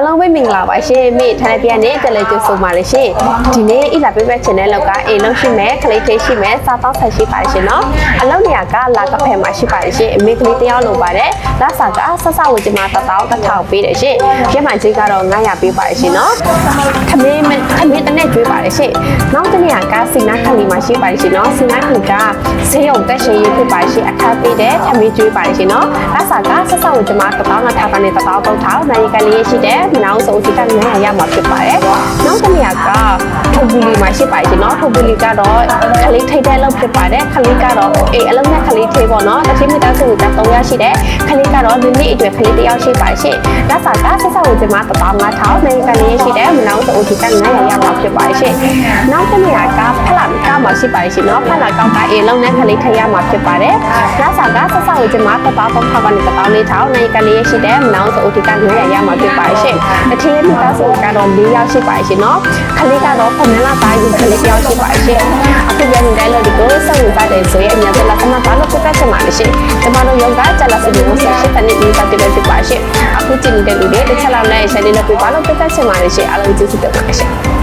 အားလုံးပဲမင်္ဂလာပါရှင်မိထိုင်ပြန်နဲ့ကြလဲကြိုဆိုပါလေရှင်ဒီနေ့ဣလာပေးပဲ channel လောက်ကအိမ်လုံးရှိမယ်ခလေးသေးရှိမယ်စားတော့ဆက်ရှိပါရှင်နော်အလုံးနေရာကလာကဖဲမှာရှိပါရှင်အမေကလေးတယောက်လိုပါတယ်လာစာကဆက်ဆက်ဝင်ကြမှာတတောင်းတစ်ထောင်ပေးတယ်ရှင်ရမှန်ကြီးကတော့900ပေးပါရှင်နော်ခမင်းခမင်း တစ်နဲ့ကျွေးပါလေရှင်နောက်တစ်နေရာကစီနာခလီမှာရှိပါရှင်နော်စီနာခလီကဆေးရုံတက်ရှင်ရေးဖြစ်ပါရှင်အခါပေးတယ်ခမင်းကျွေးပါရှင်နော်လာစာကဆက်ဆက်ဝင်ကြမှာတတောင်းတစ်ထောင်ကနေတတောင်းပုတ်ထောင်နိုင်ကလေးရှိတယ်နောက်ဆုံးစီက900ရမှာဖြစ်ပါတယ်နောက်တစ်နေရာကထုပ်ပူလီမှာရှိပါရှင်နော်ထုပ်ပူလီကတော့ခလေးထိတ်တဲ့လောက်ဖြစ်ပါတယ်ခလေးကတော့အေးအလုံးနဲ့ခလေးထိပေါ့နော်တစ်ချိန်မိသားစုက3ယောက်ရှိတယ်ခလေးကတော့ဒီနေ့အတွက်ခလေးတစ်ယောက်ရှိပါရှင်လာစာကဆက် ဆက်ဝင်ကြမှာတတောင်း9000နိုင်ကလေးရှိတယ်နောက်ဆုံးစီက900ရမှာဖြစ်ပါရှင်နောက်တစ်နေရာကဖလာကမှာရှိပါရှင်နော်ဖလာကောက်ကအေးလုံးနဲ့ခလေးထိတ်ရမှာဖြစ်ပါတယ်လာစာကဆက်ဆက်ဝင်ကြမှာတတောင်း3000ကနေတတောင်း4000နိုင်ကလေးရှိတယ်နောက်ဆုံးစီက900ရမှာဖြစ်ပါရှင်အထင်းမိသားစုကတော့၄ယောက်ရှိပါရှင်နော်ခလေးကတော့ခမလာသားယူခလေးတစ်ယောက်ရှိပါရှင်အခုပြန်နေတယ် လို့ဒီကိုစောင့်နေပါတယ်ဆိုရင်အများကြီးလာခဏပါလို့ပြတ်ချင်ပါလေရှင်ကျမတို့ယောဂကျလာစီကိုဆက်ရှိတဲ့နေ့ဒီပတ်တယ်ဖြစ်ပါရှင်အခုကြည့်နေတဲ့လူတွေတစ်ချက်လောက်နဲ့ရှယ်လေးလုပ်ပြပါလို့ပြတ်ချင်ပါလေရှင်အားလုံးကျေးဇူးတင်ပါတယ်ရှင်